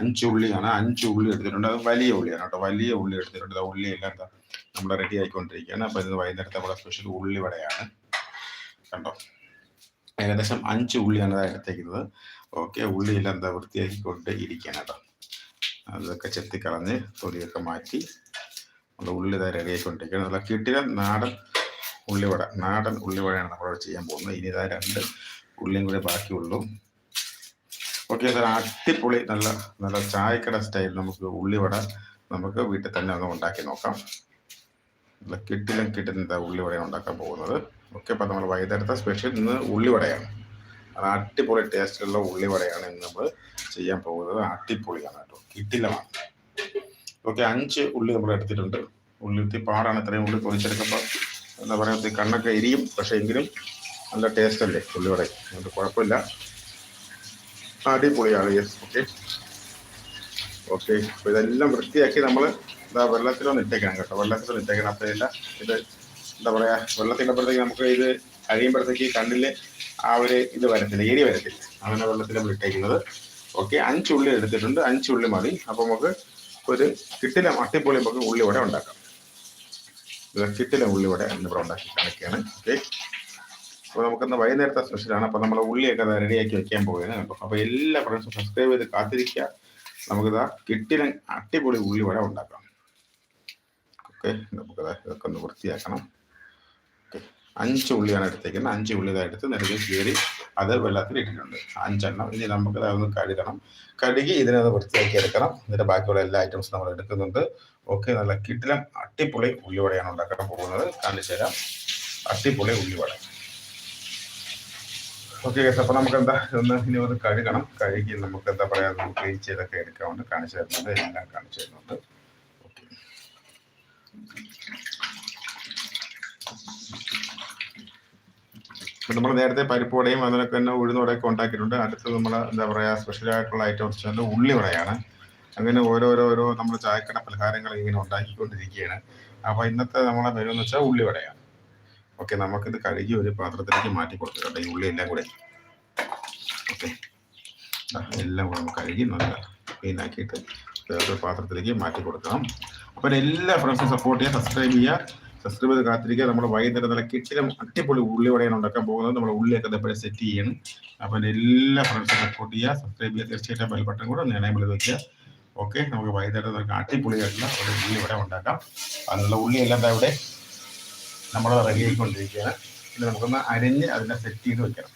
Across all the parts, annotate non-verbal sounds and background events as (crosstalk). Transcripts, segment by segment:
അഞ്ച് ഉള്ളിയാണ് അഞ്ച് ഉള്ളി എടുത്തിട്ടുണ്ട്. അത് വലിയ ഉള്ളിയാണ് കേട്ടോ. വലിയ ഉള്ളി എടുത്തിട്ടുണ്ട്. ഉള്ളി എല്ലാം എന്താ നമ്മൾ റെഡി ആയിക്കൊണ്ടിരിക്കുകയാണ്. അപ്പോൾ ഇത് വൈകുന്നേരത്തെ നമ്മുടെ സ്പെഷ്യൽ ഉള്ളി വടയാണ്. കണ്ടോ? ഏകദേശം അഞ്ച് ഉള്ളിയാണ് അത് എടുത്തേക്കുന്നത്. ഓക്കെ ഉള്ളിയെല്ലാം എന്താ വൃത്തിയാക്കിക്കൊണ്ട് ഇരിക്കുകയാണ് കേട്ടോ. അതൊക്കെ ചെത്തിക്കളഞ്ഞ് തൊലിയൊക്കെ മാറ്റി നമ്മുടെ ഉള്ളി ഇതായി റെഡി ആയിക്കൊണ്ടിരിക്കുകയാണ്. നല്ല കിട്ടിയ നാടൻ ഉള്ളിവട. നാടൻ ഉള്ളിവടയാണ് നമ്മളിവിടെ ചെയ്യാൻ പോകുന്നത്. ഇനി ഇതാ രണ്ട് ഉള്ളിയും കൂടി ബാക്കിയുള്ളൂ. Okay sir. അടിപൊളി. നല്ല നല്ല ചായക്കട സ്റ്റൈൽ നമുക്ക് ഉള്ളിവട നമുക്ക് വീട്ടിൽ തന്നെ ഒന്ന് ഉണ്ടാക്കി നോക്കാം. നല്ല കിട്ടിലും കിട്ടുന്ന ഉള്ളിവടയാണ് ഉണ്ടാക്കാൻ പോകുന്നത്. ഓക്കെ അപ്പം നമ്മൾ വൈകുന്നേരത്തെ സ്പെഷ്യൽ ഇന്ന് ഉള്ളിവടയാണ്. അടിപൊളി ടേസ്റ്റുള്ള ഉള്ളിവടയാണ് ഇന്ന് നമ്മൾ ചെയ്യാൻ പോകുന്നത്. അടിപൊളിയാണ് കേട്ടോ. കിട്ടിലമാണ്. ഓക്കെ അഞ്ച് ഉള്ളി നമ്മൾ എടുത്തിട്ടുണ്ട്. ഉള്ളി ഇത്തിരി പാടാണ്. ഇത്രയും ഉള്ളി പൊളിച്ചെടുക്കുമ്പോൾ എന്താ പറയുക കണ്ണൊക്കെ എരിയും. പക്ഷേ എങ്കിലും നല്ല ടേസ്റ്റ് അല്ലേ ഉള്ളിവട അതുകൊണ്ട് കുഴപ്പമില്ല. അടിപൊളിയാണ് യെസ് ഓക്കെ ഓക്കെ അപ്പോൾ ഇതെല്ലാം വൃത്തിയാക്കി നമ്മൾ എന്താ വെള്ളത്തിലൊന്ന് ഇട്ടേക്കണം കേട്ടോ വെള്ളത്തിലൊന്ന് ഇട്ടേക്കണം. അപ്പോൾ ഇത് എന്താ പറയുക വെള്ളത്തിനപ്പുറത്തേക്ക് നമുക്ക് ഇത് കഴിയുമ്പോഴത്തേക്ക് കണ്ണിൽ ആ ഒരു ഇത് വരത്തില്ല എരി വരത്തില്ല. അങ്ങനെ വെള്ളത്തിൽ നമ്മൾ ഇട്ടേക്കുന്നത്. ഓക്കെ അഞ്ചുള്ളി എടുത്തിട്ടുണ്ട് അഞ്ചുള്ളി മതി. അപ്പോൾ നമുക്ക് ഒരു കിട്ടില അട്ടിപ്പൊളി നമുക്ക് ഉള്ളിവട ഉണ്ടാക്കാം. കിട്ടില ഉള്ളിവട എന്നിവിടെ ഉണ്ടാക്കി കാണിക്കുകയാണ്. ഓക്കെ അപ്പോൾ നമുക്കിന്ന് വൈകുന്നേരത്തെ സ്പെഷ്യലാണ് അപ്പോൾ നമ്മൾ ഉള്ളിയൊക്കെ അത് റെഡിയാക്കി വെക്കാൻ പോകുന്നത് അപ്പൊ അപ്പോൾ എല്ലാ ഫ്രണ്ട്സും സബ്സ്ക്രൈബ് ചെയ്ത് കാത്തിരിക്കുക. നമുക്കിതാ കിട്ടിന് അടിപൊളി ഉള്ളി വട ഉണ്ടാക്കാം. ഓക്കെ നമുക്കത് ഇതൊക്കെ ഒന്ന് വൃത്തിയാക്കണം. ഓക്കെ അഞ്ച് ഉള്ളിയാണ് എടുത്തേക്കുന്നത്. അഞ്ച് ഉള്ളി ഇതാ എടുത്ത് നിലവിൽ കീറി അത് വെള്ളത്തിൽ ഇട്ടിട്ടുണ്ട്. അഞ്ചെണ്ണം. ഇനി നമുക്കിത് ഒന്ന് കഴുകണം. കഴുകി ഇതിനത് വൃത്തിയാക്കി എടുക്കണം. ഇതിന്റെ ബാക്കിയുള്ള എല്ലാ ഐറ്റംസും നമ്മൾ എടുക്കുന്നുണ്ട്. ഓക്കെ നല്ല കിട്ടിലം അട്ടിപ്പൊളി ഉള്ളിവടയാണ് ഉണ്ടാക്കാൻ പോകുന്നത്. കാണിച്ചു തരാം അട്ടിപ്പൊളി ഉള്ളിവട ഓക്കെ ഗസ് അപ്പോൾ നമുക്ക് എന്താ ഒന്ന് ഇനി ഒന്ന് കഴുകണം. കഴുകി നമുക്ക് എന്താ പറയാ നമുക്ക് ക്ലീൻ ചെയ്തൊക്കെ എടുക്കാറുണ്ട് കാണിച്ചു തരുന്നുണ്ട്. എല്ലാം കാണിച്ചു തരുന്നുണ്ട്. നമ്മൾ നേരത്തെ പരിപ്പുവടയും അതിനൊക്കെ തന്നെ ഉഴുന്നോടെയൊക്കെ ഉണ്ടാക്കിയിട്ടുണ്ട്. അടുത്ത് നമ്മൾ എന്താ പറയുക സ്പെഷ്യൽ ആയിട്ടുള്ള ഐറ്റംസ് വെച്ചാൽ ഉള്ളിവടയാണ് അങ്ങനെ ഓരോരോരോ നമ്മൾ ചായക്കട പലഹാരങ്ങൾ ഇങ്ങനെ ഉണ്ടാക്കിക്കൊണ്ടിരിക്കുകയാണ്. അപ്പോൾ ഇന്നത്തെ നമ്മളെ മെനു എന്ന് വെച്ചാൽ ഉള്ളിവടയാണ് ഓക്കെ നമുക്കിത് കഴുകി ഒരു പാത്രത്തിലേക്ക് മാറ്റി കൊടുക്കുക ഈ ഉള്ളി എല്ലാം കൂടെ. ഓക്കെ. എല്ലാം കൂടെ നമുക്ക് കഴുകി നല്ല ക്ലീനാക്കിയിട്ട് വേറൊരു പാത്രത്തിലേക്ക് മാറ്റി കൊടുക്കാം അപ്പം എല്ലാ ഫ്രണ്ട്സും സപ്പോർട്ട് ചെയ്യുക സബ്സ്ക്രൈബ് ചെയ്യുക. സബ്സ്ക്രൈബ് ചെയ്ത് കാത്തിരിക്കുക. നമ്മൾ വൈകുന്നേരം നല്ല കിച്ചിലും അടിപൊളി ഉള്ളിവടയാണ് ഉണ്ടാക്കാൻ പോകുന്നത്. നമ്മൾ ഉള്ളിയൊക്കെ ഇതേപോലെ സെറ്റ് ചെയ്യണം. അപ്പം എല്ലാ ഫ്രണ്ട്സും സപ്പോർട്ട് ചെയ്യുക. സബ്സ്ക്രൈബ് ചെയ്യുക. തീർച്ചയായിട്ടും ബെൽ ബട്ടൺ കൂടെ ഒന്ന് വിളി വയ്ക്കുക ഓക്കെ നമുക്ക് വൈകുന്നേരം നമുക്ക് അടിപൊളിയായിട്ടുള്ള ഒരു ഉള്ളിവട ഉണ്ടാക്കാം. അതിനുള്ള ഉള്ളി എല്ലാം ഇവിടെ നമ്മൾ റെഡി ആയിക്കൊണ്ടിരിക്കുകയാണ്. പിന്നെ നമുക്കൊന്ന് അരിഞ്ഞ് അതിനെ സെറ്റ് ചെയ്ത് വെക്കണം.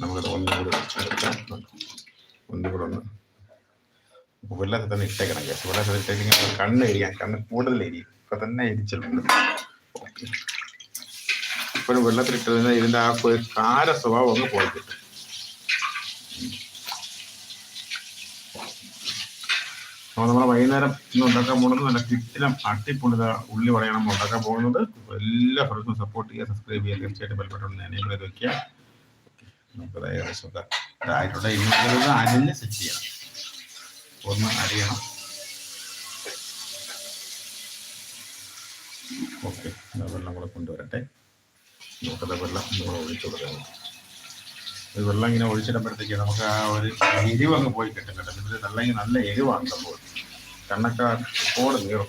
നമുക്കത് ഒന്നും കൂടി വെച്ചെടുക്കാം ഒന്നും വെള്ളത്തിൽ തന്നെ ഇട്ടേക്കണം. ഗ്യാസ് വെള്ളത്തിൽ ഇട്ടേക്കെങ്കിൽ കണ്ണ് എരിയാൻ കണ്ണ് കൂടുതൽ എരിയും. ഇപ്പൊ തന്നെ എരിച്ചിട്ടുണ്ട്. ഇപ്പോഴും വെള്ളത്തിലിട്ടതിന് ഇതിന്റെ ആ കാര സ്വഭാവം ഒന്ന് പോയി കിട്ടും അപ്പോൾ നമ്മൾ വൈകുന്നേരം ഇന്ന് ഉണ്ടാക്കാൻ പോകുന്നത് നല്ല കിട്ടിലും അട്ടിപ്പൊളിത ഉള്ളി വടയാണ് നമ്മൾ ഉണ്ടാക്കാൻ പോകുന്നത്. എല്ലാ ഫ്രണ്ട്സും സപ്പോർട്ട് ചെയ്യുക സബ്സ്ക്രൈബ് ചെയ്യുക തീർച്ചയായിട്ടും ബെൽബട്ടൺ എനേബിൾ ചെയ്ത് വെക്കുക. നമുക്കത് ഏകദേശം അരിഞ്ഞ് സെറ്റ് ചെയ്യണം. ഒന്ന് അരിയണം. ഓക്കെ വെള്ളം കൂടെ കൊണ്ടുവരട്ടെ. നമുക്കത് വെള്ളം നമ്മൾ ഒഴിച്ചു കൊടുക്കണം ഈ വെള്ളം ഇങ്ങനെ ഒഴിച്ചിടുമ്പോഴത്തേക്ക് നമുക്ക് ആ ഒരു എരിവ് അങ്ങ് പോയി കിട്ടും കേട്ടോ. നല്ല നല്ല എരിവാണ് സംഭവം. കണ്ണൊക്കെ കോട് നീറും.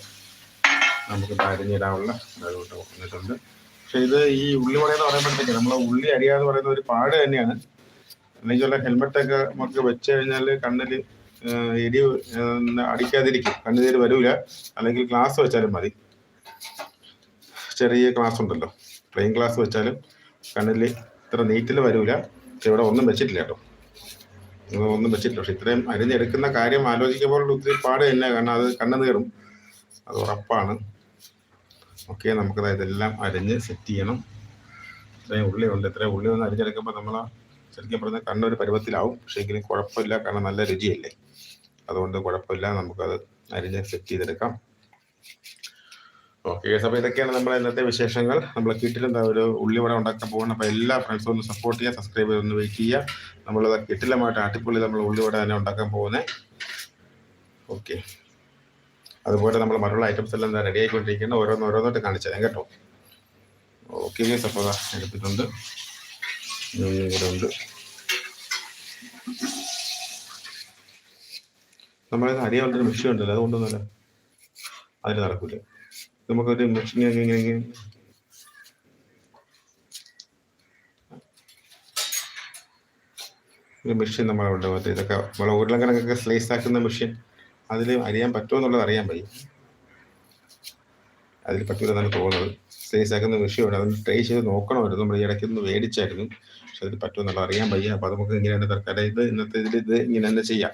നമുക്ക് അരിഞ്ഞിടാനുള്ള ഇതായിട്ട് വന്നിട്ടുണ്ട്. പക്ഷെ ഇത് ഈ ഉള്ളി എന്ന് പറയുമ്പോഴത്തേക്ക് നമ്മൾ ഉള്ളി അരിയാന്ന് പറയുന്ന ഒരു പാട് തന്നെയാണ്. അല്ലെങ്കിൽ വല്ല ഹെൽമെറ്റൊക്കെ നമുക്ക് വെച്ച് കഴിഞ്ഞാൽ കണ്ണിൽ എരി ഏഹ്, അടിക്കാതിരിക്കും. കണ്ണുനീര് വരൂല. അല്ലെങ്കിൽ ഗ്ലാസ് വെച്ചാലും മതി. ചെറിയ ഗ്ലാസ് ഉണ്ടല്ലോ. പ്ലെയിൻ ഗ്ലാസ് വെച്ചാലും കണ്ണിൽ ഇത്ര നീറ്റിൽ വരൂല. പക്ഷെ ഇവിടെ ഒന്നും വെച്ചിട്ടില്ല കേട്ടോ. ഒന്നും വെച്ചിട്ടില്ല. പക്ഷെ ഇത്രയും അരിഞ്ഞെടുക്കുന്ന കാര്യം ആലോചിക്കുമ്പോൾ ഒത്തിരി പാട് തന്നെ കാരണം അത് കണ്ണു നേടും അത് ഉറപ്പാണ്. ഓക്കെ നമുക്കത് ഇതെല്ലാം അരിഞ്ഞ് സെറ്റ് ചെയ്യണം. ഇത്രയും ഉള്ളി ഉണ്ട്. ഇത്രയും ഉള്ളി ഒന്ന് അരിഞ്ഞെടുക്കുമ്പോൾ നമ്മൾ ശരിക്കും പറഞ്ഞാൽ കണ്ണൊരു പരുവത്തിലാവും. പക്ഷേ എങ്കിലും കുഴപ്പമില്ല. കാരണം നല്ല രുചിയല്ലേ. അതുകൊണ്ട് കുഴപ്പമില്ല. നമുക്കത് അരിഞ്ഞ് സെറ്റ് ചെയ്തെടുക്കാം. ഓക്കെ അപ്പോൾ ഇതൊക്കെയാണ് നമ്മുടെ ഇന്നത്തെ വിശേഷങ്ങൾ. നമ്മൾ കിട്ടിലെന്താ ഒരു ഉള്ളിവട ഉണ്ടാക്കാൻ പോകുന്നത് അപ്പോൾ എല്ലാ ഫ്രണ്ട്സും ഒന്ന് സപ്പോർട്ട് ചെയ്യുക സബ്സ്ക്രൈബ് ചെയ്ത് ഒന്ന് വെയിറ്റ് ചെയ്യുക. നമ്മളത് കിട്ടിലമായിട്ട് അടിപൊളി നമ്മൾ ഉള്ളിവട തന്നെ ഉണ്ടാക്കാൻ പോകുന്നത് ഓക്കെ. അതുപോലെ നമ്മൾ മറ്റുള്ള ഐറ്റംസ് എല്ലാം റെഡി ആയിക്കൊണ്ടിരിക്കുന്നത് ഓരോന്ന് ഓരോന്നോട്ട് കാണിച്ചു തരാം കേട്ടോ. ഓക്കെ അപ്പോൾ എടുത്തിട്ടുണ്ട്. ഇവിടെ ഉണ്ട്. നമ്മളെ അറിയാവുന്നൊരു മെഷീൻ ഉണ്ടല്ലോ അതുകൊണ്ടൊന്നുമല്ല. അതിന് നടക്കൂല. നമുക്കൊരു മെഷീൻ ഇങ്ങനെ ഒരു മെഷീൻ നമ്മളവിടെ മറ്റേ ഇതൊക്കെ നമ്മളെ ഉരുളക്കിഴങ്ങൊക്കെ സ്ലൈസ് ആക്കുന്ന മെഷീൻ അതിൽ അറിയാൻ പറ്റുമോ എന്നുള്ളത് അറിയാൻ വയ്യ. അതിൽ പറ്റൂലെന്നാണ് തോന്നുന്നത്. സ്ലൈസ് ആക്കുന്ന മെഷീൻ അതൊന്ന് ട്രൈ ചെയ്ത് നോക്കണമായിരുന്നു. നമ്മൾ ഈ ഇടയ്ക്ക് ഒന്ന് മേടിച്ചായിരുന്നു. പക്ഷെ അതിൽ പറ്റുമെന്നുള്ളത് അറിയാൻ വയ്യ. അപ്പോൾ നമുക്ക് ഇങ്ങനെ തന്നെ തൽക്കാലം ഇത് ഇന്നത്തെ ഇതിൽ ഇത് ഇങ്ങനെ തന്നെ ചെയ്യാം.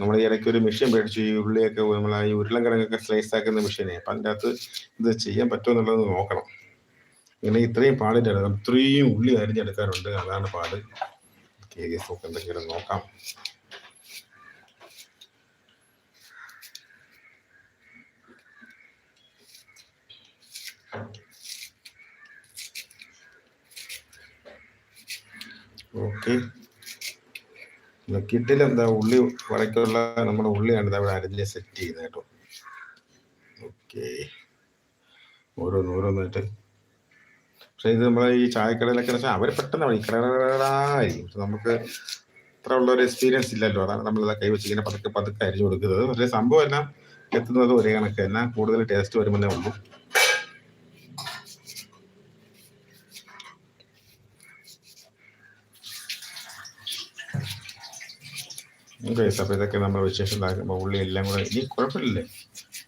നമ്മൾ ഈ ഇടയ്ക്ക് ഒരു മെഷീൻ മേടിച്ചു ഈ ഉള്ളിയൊക്കെ നമ്മൾ ഈ ഉരുളക്കിഴങ്ങൊക്കെ സ്ലൈസ് ആക്കുന്ന മെഷീനെ അപ്പം അതിന്റെ അകത്ത് ഇത് ചെയ്യാൻ പറ്റുമോ എന്നുള്ളത് നോക്കണം. ഇങ്ങനെ ഇത്രയും പാടിന്റെ എടുക്കാം ഇത്രയും ഉള്ളി അരിഞ്ഞെടുക്കാറുണ്ട് അതാണ് പാട്. കെ കേസ് ഒക്കെ എന്തെങ്കിലും നോക്കാം. ഓക്കെ കിട്ടിൽ എന്താ ഉള്ളി വടക്കുള്ള നമ്മുടെ ഉള്ളിയാണ് ഇവിടെ അരിഞ്ഞ് സെറ്റ് ചെയ്യുന്നത് കേട്ടോ ഓക്കെ ഓരോന്ന് ഓരോന്നായിട്ട് പക്ഷെ ഇത് നമ്മളെ ഈ ചായക്കടയിലൊക്കെ വെച്ചാൽ അവർ പെട്ടെന്ന് ഈ കടകളായിരിക്കും പക്ഷെ നമുക്ക് അത്ര ഉള്ള ഒരു എക്സ്പീരിയൻസ് ഇല്ലല്ലോ അതാണ് നമ്മൾ കൈ വെച്ച് ഇങ്ങനെ പതുക്കെ പതുക്കെ അരിഞ്ഞു കൊടുക്കുന്നത് പക്ഷേ സംഭവം എല്ലാം എത്തുന്നത് ഒരേ കണക്ക് തന്നെ കൂടുതൽ ടേസ്റ്റ് വരുമെന്നേ ഉള്ളൂ ഗൈസ് അപ്പോൾ ഇതൊക്കെ വിശേഷം ഇതാക്കുമ്പോൾ ഉള്ളി എല്ലാം കൂടെ ഇനി കുഴപ്പമില്ലേ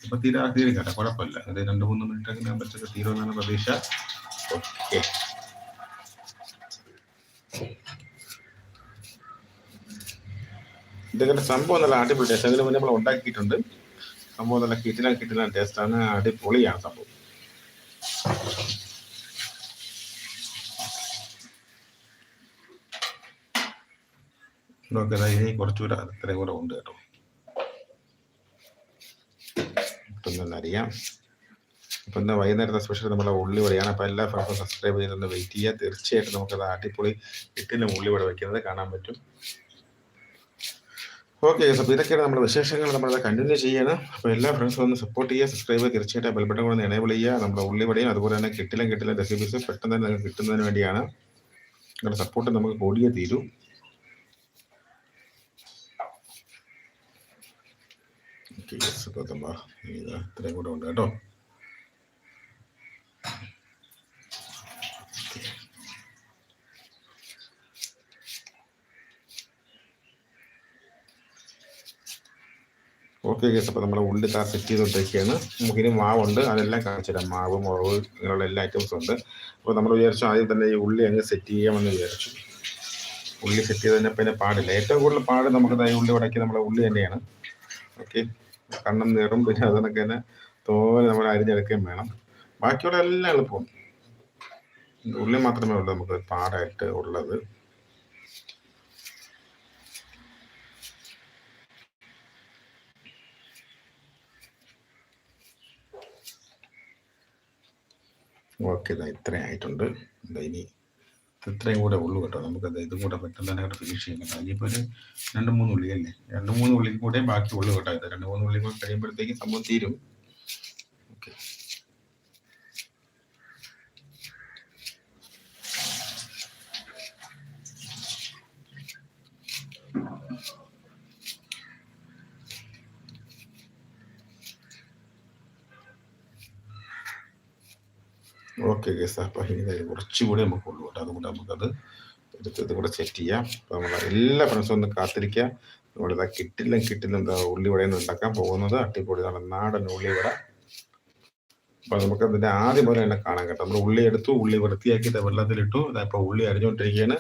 ഇപ്പൊ തീരാ തീരെ കേട്ടോ കുഴപ്പമില്ല. അത് രണ്ട് മൂന്ന് മിനിറ്റ് ഒക്കെ ആകുമ്പോഴത്തേക്ക് തീരുമെന്നാണ് പ്രതീക്ഷ. ഓക്കെ. ഇതൊക്കെ സംഭവം നല്ല അടിപൊളി ടേസ്റ്റ് അതിന് മുന്നേ നമ്മൾ ഉണ്ടാക്കിയിട്ടുണ്ട്. സംഭവം നല്ല കിറ്റിലാണ് കിറ്റിലാണ് ടേസ്റ്റാണ് അടിപൊളിയാണ് സംഭവം. ഓക്കെ ഇനി കുറച്ചുകൂടെ അത്രയും കൂടെ ഉണ്ട് കേട്ടോ. അറിയാം. അപ്പം ഇന്ന് വൈകുന്നേരത്തെ സ്പെഷ്യൽ നമ്മളെ ഉള്ളി വടയാണ്. അപ്പോൾ എല്ലാ ഫ്രണ്ട്സും സബ്സ്ക്രൈബ് ചെയ്തൊന്ന് വെയിറ്റ് ചെയ്യുക. തീർച്ചയായിട്ടും നമുക്കത് അടിപൊളി ഇട്ടില്ല ഉള്ളി വട വയ്ക്കുന്നത് കാണാൻ പറ്റും. ഓക്കെ അപ്പോൾ ഇതൊക്കെയാണ് നമ്മുടെ വിശേഷങ്ങൾ. നമ്മളത് കണ്ടിന്യൂ ചെയ്യണം. അപ്പോൾ എല്ലാ ഫ്രണ്ട്സും ഒന്ന് സപ്പോർട്ട് ചെയ്യുക സബ്സ്ക്രൈബ് തീർച്ചയായിട്ടും ബെൽബട്ടൺ കൊണ്ട് എനേബിൾ ചെയ്യുക. നമ്മുടെ ഉള്ളിവടയും അതുപോലെ തന്നെ കിട്ടിലും കിട്ടിലും റെസിപ്പീസ് പെട്ടെന്ന് തന്നെ കിട്ടുന്നതിന് വേണ്ടിയാണ്. നിങ്ങളുടെ സപ്പോർട്ട് നമുക്ക് കൂടിയേ തീരൂ. കേസ് പത്തമ്പ ഇത് ഇത്രയും കൂടെ ഉണ്ട് കേട്ടോ. ഓക്കെ കേസ് അപ്പോൾ നമ്മൾ ഉള്ളി താ സെറ്റ് ചെയ്തുകൊണ്ടിരിക്കുകയാണ്. നമുക്കിനി മാവുണ്ട്. അതെല്ലാം കാണിച്ചു മാവ് മുളക് ഇങ്ങനെയുള്ള എല്ലാ ഐറ്റംസും ഉണ്ട്. അപ്പോൾ നമ്മൾ വിചാരിച്ചു ആദ്യം തന്നെ ഈ ഉള്ളി അങ്ങ് സെറ്റ് ചെയ്യാമെന്ന് വിചാരിച്ചു. ഉള്ളി സെറ്റ് ചെയ്തതിനെ പിന്നെ പാടില്ല. ഏറ്റവും കൂടുതൽ പാട് നമുക്ക് ഈ ഉള്ളി ഉടക്കി നമ്മുടെ ഉള്ളി തന്നെയാണ്. ഓക്കെ കണ്ണും നിറും പിന്നെ അതിനൊക്കെ തന്നെ തോനെ നമ്മൾ അരിഞ്ഞെടുക്കുകയും വേണം. ബാക്കിയുള്ള എല്ലാം എളുപ്പം. ഉള്ളി മാത്രമേ ഉള്ളൂ നമുക്ക് പാടായിട്ട് ഉള്ളത്. ഓക്കെ ഇതാ ആയിട്ടുണ്ട്. ഇനി ഇത്രയും കൂടെ ഉള്ളു കേട്ടോ. നമുക്കത് ഇതും കൂടെ പെട്ടെന്ന് തന്നെ ഫിനിഷ് ചെയ്യുന്നത് പറ്റും ഇനിയിപ്പോൾ ഒരു രണ്ട് മൂന്ന് ഉള്ളി അല്ലേ? രണ്ട് മൂന്ന് ഉള്ളി കൂടെ ബാക്കി ഉള്ളു കേട്ടോ ഇത്. രണ്ട് മൂന്ന് ഉള്ളി കൂടെ കഴിയുമ്പോഴത്തേക്കും സംഭവം തീരും. ഓക്കെ ഓക്കെ കേസ് അപ്പം ഇനി കുറച്ചുകൂടി നമുക്ക് ഉള്ളൂ കേട്ടോ. അതുകൊണ്ട് നമുക്കത് എടുത്ത് കൂടെ സെറ്റ് ചെയ്യാം. അപ്പോൾ നമ്മൾ എല്ലാ ഫ്രണ്ട്സും ഒന്ന് കാത്തിരിക്കുക. നമ്മൾ ഇതാ കിട്ടില്ല കിട്ടില്ല. എന്താ ഉള്ളിവട ഉണ്ടാക്കാൻ പോകുന്നത്? അട്ടിപ്പൊളി നാടൻ ഉള്ളിവട അപ്പോൾ നമുക്ക് അതിന്റെ ആദ്യം പോലെ തന്നെ കാണാൻ കേട്ടോ. നമ്മൾ ഉള്ളി എടുത്തു ഉള്ളി വൃത്തിയാക്കി വെള്ളത്തിലിട്ടു. ഇപ്പോൾ ഉള്ളി അരിഞ്ഞുകൊണ്ടിരിക്കുകയാണ്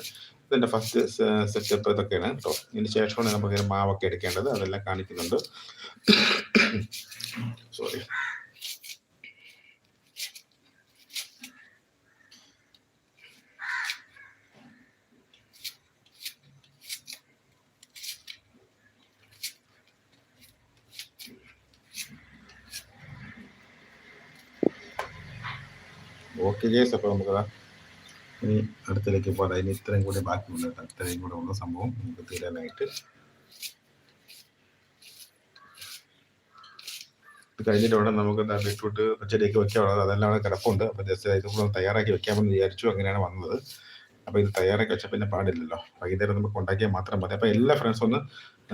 ഇതിന്റെ ഫസ്റ്റ് സെറ്റപ്പ് ഇതൊക്കെയാണ് കേട്ടോ. ഇതിന് ശേഷമാണ് നമുക്ക് മാവൊക്കെ എടുക്കേണ്ടത്. അതെല്ലാം കാണിക്കുന്നുണ്ട്. (coughs) സോറി ഓക്കെ കേസ് അപ്പോൾ നമുക്ക് ഇനി അടുത്തിലേക്ക് പോകാം. ഇനി ഇത്രയും കൂടി ബാക്കിയുണ്ട് അത്രയും കൂടെ ഉള്ള സംഭവം നമുക്ക് തീരാനായിട്ട്. ഇത് കഴിഞ്ഞിട്ട് നമുക്ക് ബീട്രൂട്ട് പച്ചടിയൊക്കെ വെക്കാനുള്ളത് അതെല്ലാം കിടപ്പുണ്ട്. അപ്പോൾ ജസ്റ്റ് ഇത് കൂടെ തയ്യാറാക്കി വെക്കാമെന്ന് വിചാരിച്ചു. അങ്ങനെയാണ് വന്നത്. അപ്പോൾ ഇത് തയ്യാറാക്കി വെച്ചാൽ പിന്നെ പാടില്ലല്ലോ. വൈകുന്നേരം നമുക്ക് ഉണ്ടാക്കിയാൽ മാത്രം മതി. അപ്പോൾ എല്ലാ ഫ്രണ്ട്സും ഒന്ന്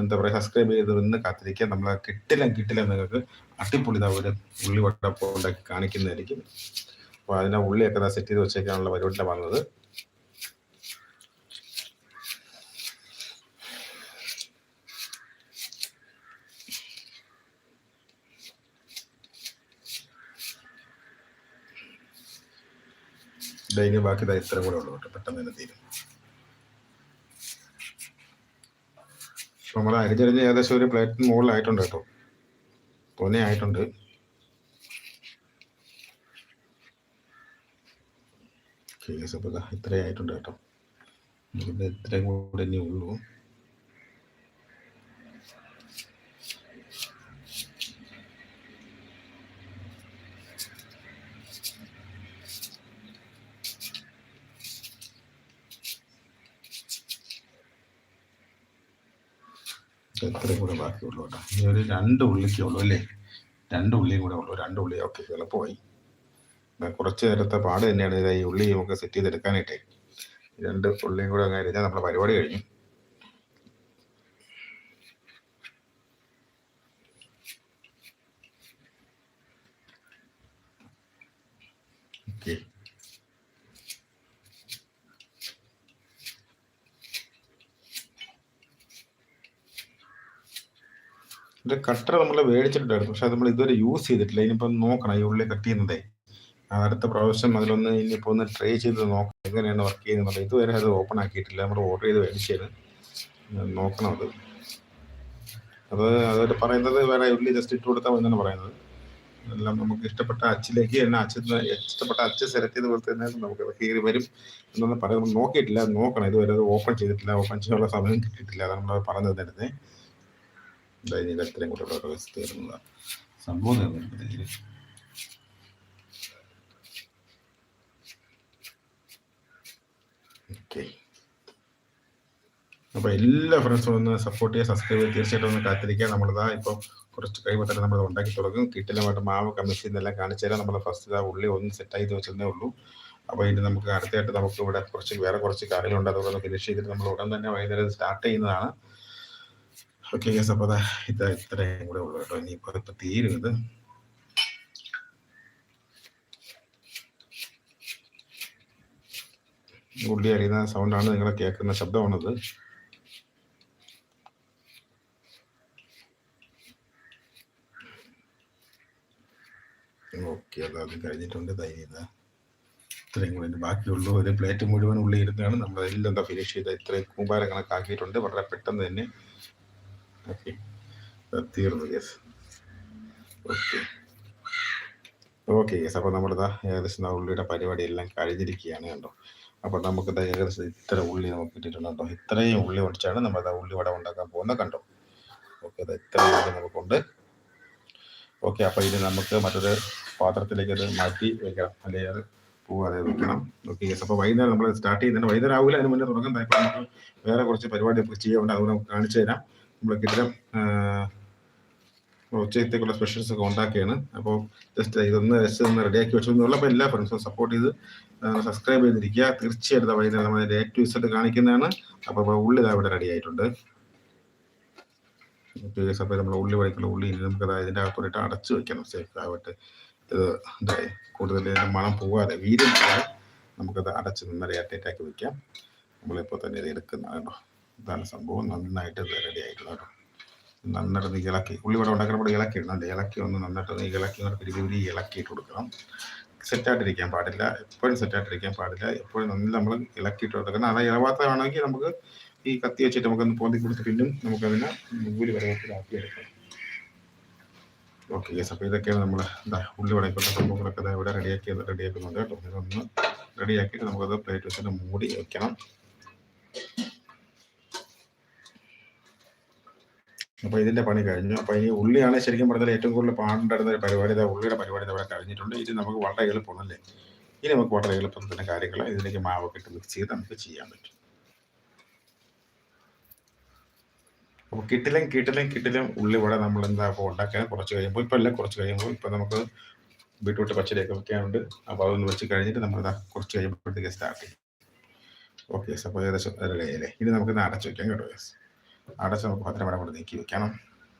എന്താ പറയുക സബ്സ്ക്രൈബ് ചെയ്ത് നിന്ന് കാത്തിരിക്കുക. നമ്മൾ കിട്ടില്ല കിട്ടില്ല നിങ്ങൾക്ക് അടിപൊളി ഒരു ഉള്ളി ഉണ്ടാക്കി കാണിക്കുന്നതായിരിക്കും. അപ്പോൾ അതിന്റെ ഉള്ളിയൊക്കെ സെറ്റ് ചെയ്ത് വെച്ചേക്കാനുള്ള പരിപാടിയിലാണ് വന്നത്. ഡൈനി ബാക്കി ഇതാ ഇത്ര കൂടെ ഉള്ളൂ കേട്ടോ പെട്ടെന്ന് തന്നെ തീരും. നമ്മൾ അരിഞ്ഞരിഞ്ഞ് ഏകദേശം ഒരു പ്ലേറ്റിന് മുകളിലായിട്ടുണ്ട് കേട്ടോ. തോനെ ആയിട്ടുണ്ട്. കേസ് അപ്പോൾ ഇത്രയും ആയിട്ടുണ്ട് കേട്ടോ. ഇത് ഇത്രയും കൂടെ തന്നെ ഉള്ളൂ. ഇത്രയും കൂടെ ബാക്കിയുള്ളൂ കേട്ടോ. ഇനി ഒരു രണ്ട് ഉള്ളിക്കേ ഉള്ളൂ അല്ലേ? രണ്ട് ഉള്ളിയും കൂടെ ഉള്ളൂ. രണ്ട് ഉള്ളി ഓക്കെ എളുപ്പമായി. കുറച്ച് നേരത്തെ പാട് തന്നെയാണ്. ഇതായി ഈ ഉള്ളി ഒക്കെ സെറ്റ് ചെയ്തെടുക്കാനായിട്ടേ. രണ്ട് ഉള്ളിയും കൂടെ അങ്ങനെ അരിഞ്ഞാൽ നമ്മുടെ പരിപാടി കഴിഞ്ഞു. ഇതിന്റെ കട്ടർ നമ്മൾ മേടിച്ചിട്ടുണ്ടായിരുന്നു. പക്ഷെ നമ്മൾ ഇതുവരെ യൂസ് ചെയ്തിട്ടില്ല. ഇനിയിപ്പം നോക്കണം ഈ ഉള്ളി കട്ട് ചെയ്യുന്നതേ. അടുത്ത പ്രാവശ്യം അതിലൊന്ന് ഇനിയിപ്പോൾ ഒന്ന് ട്രൈ ചെയ്ത് നോക്കാം എങ്ങനെയാണ് വർക്ക് ചെയ്യുന്നത് ഇതുവരെ അത് ഓപ്പൺ ആക്കിയിട്ടില്ല. നമ്മൾ ഓർഡർ ചെയ്ത് മേടിച്ചത് നോക്കണം അത്. അത് അവർ പറയുന്നത് വേറെ ഉള്ളി ജസ്റ്റ് ഇട്ട് കൊടുത്താൽ എന്നാണ് പറയുന്നത്. എല്ലാം നമുക്ക് ഇഷ്ടപ്പെട്ട അച്ചിലേക്ക് തന്നെ അച്ഛ ഇഷ്ടപ്പെട്ട അച്ഛൻ സെലക്ട് ചെയ്ത് കൊടുത്തു കഴിഞ്ഞാൽ നമുക്ക് അത് കയറി വരും എന്നൊന്നും പറയുന്നത് നോക്കിയിട്ടില്ല. നോക്കണം. ഇതുവരെ അത് ഓപ്പൺ ചെയ്തിട്ടില്ല. ഓപ്പൺ ചെയ്യാനുള്ള സമയം കിട്ടിയിട്ടില്ല. അതാണ് നമ്മൾ പറഞ്ഞത് എന്തായാലും ഇത് അത്രയും കൂടെ സംഭവം തീർന്നിട്ടില്ല ഓക്കെ അപ്പോൾ എല്ലാ ഫ്രണ്ട്സും ഒന്ന് സപ്പോർട്ട് ചെയ്യുക സബ്സ്ക്രൈബ് ചെയ്യുക. തീർച്ചയായിട്ടും ഒന്ന് കാത്തിരിക്കുക. നമ്മളിതാ ഇപ്പോൾ കുറച്ച് കഴിയുമ്പോൾ തന്നെ നമ്മൾ ഉണ്ടാക്കി തുടങ്ങും. കിട്ടിലുമായിട്ട് മാവ് കമ്മിസ് എല്ലാം കാണിച്ചു തരാം. നമ്മൾ ഫസ്റ്റ് ഇതാ ഉള്ളി ഒന്ന് സെറ്റ് ആയി വെച്ചതേ ഉള്ളൂ. അപ്പോൾ ഇനി നമുക്ക് അടുത്തായിട്ട് നമുക്ക് ഇവിടെ കുറച്ച് വേറെ കുറച്ച് കറികളുണ്ട്. അതുകൊണ്ട് ഫിനിഷ് ചെയ്തിട്ട് നമ്മൾ ഉടൻ തന്നെ വൈകുന്നേരം സ്റ്റാർട്ട് ചെയ്യുന്നതാണ്. ഓക്കെ യെസ് അപ്പോൾ അതാ ഇത് ഇത്രയും കൂടെ ഉള്ളൂ കേട്ടോ. ഇനിയിപ്പോൾ ഇപ്പോൾ തീരുന്നത്. ഉള്ളി അറിയുന്ന സൗണ്ടാണ് നിങ്ങൾ കേൾക്കുന്ന ശബ്ദമാണത്. ഓക്കെ അത് അത് കഴിഞ്ഞിട്ടുണ്ട് തൈരിന്ന് ഇത്രയും കൂടെ ബാക്കിയുള്ള. ഒരു പ്ലേറ്റ് മുഴുവൻ ഉള്ളി ഇരുന്നാണ് നമ്മൾ എല്ലാം എന്താ ഫിനിഷ് ചെയ്ത് ഇത്രയും കൂമ്പാര കണക്കാക്കിയിട്ടുണ്ട് വളരെ പെട്ടെന്ന് തന്നെ. ഓക്കെ. തീർന്നു കേസ് ഓക്കെ. ഓക്കെ യെസ് അപ്പോൾ നമ്മളിതാ ഏകദേശം ഉള്ളിയുടെ പരിപാടി എല്ലാം കഴിഞ്ഞിരിക്കുകയാണ് കണ്ടോ. അപ്പോൾ നമുക്ക് ഏകദേശം ഇത്ര ഉള്ളി നമുക്ക് കിട്ടിയിട്ടുണ്ട് കേട്ടോ ഇത്രയും ഉള്ളി ഒടിച്ചാണ് നമ്മൾ ഉള്ളി വട ഉണ്ടാക്കാൻ പോകുന്നത് കണ്ടോ. ഓക്കെ അത് ഇത്രയും ഉള്ളി നമുക്കുണ്ട്. ഓക്കെ അപ്പോൾ ഇത് നമുക്ക് മറ്റൊരു പാത്രത്തിലേക്ക് അത് മാറ്റി വെക്കണം. അല്ലെങ്കിൽ അത് പോവാതെ വെക്കണം. ഓക്കെ യെസ് അപ്പോൾ വൈകുന്നേരം നമ്മൾ സ്റ്റാർട്ട് ചെയ്യുന്നുണ്ട്. വൈകുന്നേരം ആവില്ല അതിന് മുന്നേ തുടങ്ങാൻ ഇപ്പോൾ നമുക്ക് വേറെ കുറച്ച് പരിപാടി നമുക്ക് ചെയ്യാനുണ്ട് അതുകൊണ്ട് നമുക്ക് കാണിച്ചു തരാം. നമ്മൾ ഇത്തരം ഉച്ചയത്തേക്കുള്ള സ്പെഷ്യൽസ് ഒക്കെ ഉണ്ടാക്കിയാണ് അപ്പോൾ ജസ്റ്റ് ഇതൊന്ന് ജസ്റ്റ് ഒന്ന് റെഡിയാക്കി എന്നുള്ളപ്പോൾ എല്ലാ ഫ്രണ്ട്സും സപ്പോർട്ട് ചെയ്ത് സബ്സ്ക്രൈബ് ചെയ്തിരിക്കുക. തീർച്ചയായിട്ടും വൈകുന്നേരം നമ്മൾ അതിന്റെ ഏറ്റവും റിസൾട്ട് കാണിക്കുന്നതാണ്. അപ്പോൾ ഉള്ളി ഇതാ ഇവിടെ റെഡി ആയിട്ടുണ്ട്. അപ്പോൾ നമ്മൾ ഉള്ളി വഴിക്കുള്ള ഉള്ളി നമുക്ക് അതായത് ഇതിന്റെ അകത്തോട്ട് അടച്ചു വെക്കണം. സേഫ് ആവട്ടെ. ഇത് എന്തായി കൂടുതൽ മണം പോകാതെ വീര്യം പോകാതെ നമുക്കത് അടച്ച് നിന്ന് എയർടൈറ്റ് ആക്കി വെക്കാം. നമ്മളിപ്പോൾ തന്നെ ഇത് എടുക്കുന്ന കേട്ടോ ഇതാണ് സംഭവം. നന്നായിട്ട് ഇത് റെഡി ആയിട്ടുണ്ട് കേട്ടോ. നന്നായിട്ട് ഒന്ന് ഇളക്കി. ഉള്ളിവിടെ ഉണ്ടാക്കുമ്പോൾ ഇളക്കി ഇടുന്നുണ്ട് ഇളക്കി ഒന്ന് നന്നായിട്ട് ഒന്ന് ഇളക്കി പിരി പിരി ഇളക്കിയിട്ട് കൊടുക്കണം. സെറ്റായിട്ടിരിക്കാൻ പാടില്ല. എപ്പോഴും സെറ്റായിട്ടിരിക്കാൻ പാടില്ല. എപ്പോഴും നല്ല നമ്മൾ ഇളക്കിയിട്ട് കൊടുക്കണം. അത് ഇളവാത്തതാണെങ്കിൽ നമുക്ക് ഈ കത്തി വെച്ചിട്ട് നമുക്കൊന്ന് പോന്തി കൊടുത്ത് പിന്നും നമുക്കതിനെ നൂൽ വരവത്തിലാക്കി എടുക്കാം ഓക്കെ യെസ് അപ്പോൾ ഇതൊക്കെയാണ് നമ്മൾ എന്താ ഉള്ളി വടക്കുള്ള സംഭവങ്ങളൊക്കെ ഇതാ ഇവിടെ റെഡിയാക്കി റെഡിയാക്കുന്നുണ്ട് കേട്ടോ. ഇതൊന്ന് റെഡിയാക്കിയിട്ട് നമുക്കത് പ്ലേറ്റ് വെച്ചിട്ട് മൂടി വയ്ക്കണം അപ്പോൾ ഇതിന്റെ പണി കഴിഞ്ഞു. അപ്പോൾ ഈ ഉള്ളിയാണ് ശരിക്കും പറഞ്ഞാൽ ഏറ്റവും കൂടുതൽ പാടുണ്ടായിരുന്ന ഒരു പരിപാടി. ഇതാ ഉള്ളിയുടെ പരിപാടി ഇവിടെ കഴിഞ്ഞിട്ടുണ്ട്. ഇത് നമുക്ക് വളരെ എളുപ്പമാണല്ലേ ഇനി നമുക്ക് വളരെ എളുപ്പം തന്നെ കാര്യങ്ങൾ ഇതിലേക്ക് മാവൊക്കെ ഇട്ട് മിക്സ് ചെയ്ത് നമുക്ക് ചെയ്യാൻ പറ്റും. അപ്പോൾ കിട്ടിലും കിട്ടിലും കിട്ടിലും ഉള്ളി വട നമ്മൾ എന്താ ഉണ്ടാക്കാൻ കുറച്ച് കഴിയുമ്പോൾ ഇപ്പൊ അല്ല കുറച്ച് കഴിയുമ്പോൾ ഇപ്പൊ നമുക്ക് ബീട്രൂട്ട് പച്ചടിയൊക്കെ വെക്കാനുണ്ട്. അപ്പോൾ അതൊന്ന് വെച്ച് കഴിഞ്ഞിട്ട് നമ്മൾ കുറച്ച് കഴിയുമ്പോഴത്തേക്ക് സ്റ്റാർട്ട് ചെയ്യും. ഓക്കെ യെസ് അപ്പോൾ ഏകദേശം റെഡി ആയില്ലേ? ഇനി നമുക്ക് ഇന്ന് അടച്ചു വെക്കാം കേട്ടോ യെസ് അടച്ച് നമുക്ക് ഭദ്രമായി കൊണ്ട് നീക്കി വെക്കണം.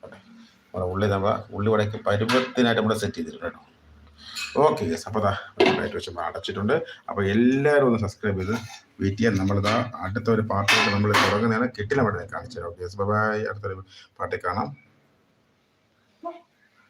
നമ്മുടെ ഉള്ളി നമ്മൾ ഉള്ളി വടക്ക് പരുവത്തിനായിട്ട് നമ്മൾ സെറ്റ് ചെയ്തിട്ടുണ്ട് കേട്ടോ. ഓക്കെ യെസ് അപ്പോൾ ഇതാ വെച്ച് അടച്ചിട്ടുണ്ട്. അപ്പോൾ എല്ലാവരും ഒന്ന് സബ്സ്ക്രൈബ് ചെയ്ത് വെയിറ്റ് ചെയ്യാൻ നമ്മളിതാ അടുത്ത ഒരു പാർട്ടിയൊക്കെ നമ്മൾ തുടങ്ങുന്നതാണ് കിട്ടില്ല അവിടെ കാണിച്ചു ഓക്കെ ബൈ അടുത്തൊരു പാർട്ടി കാണാം.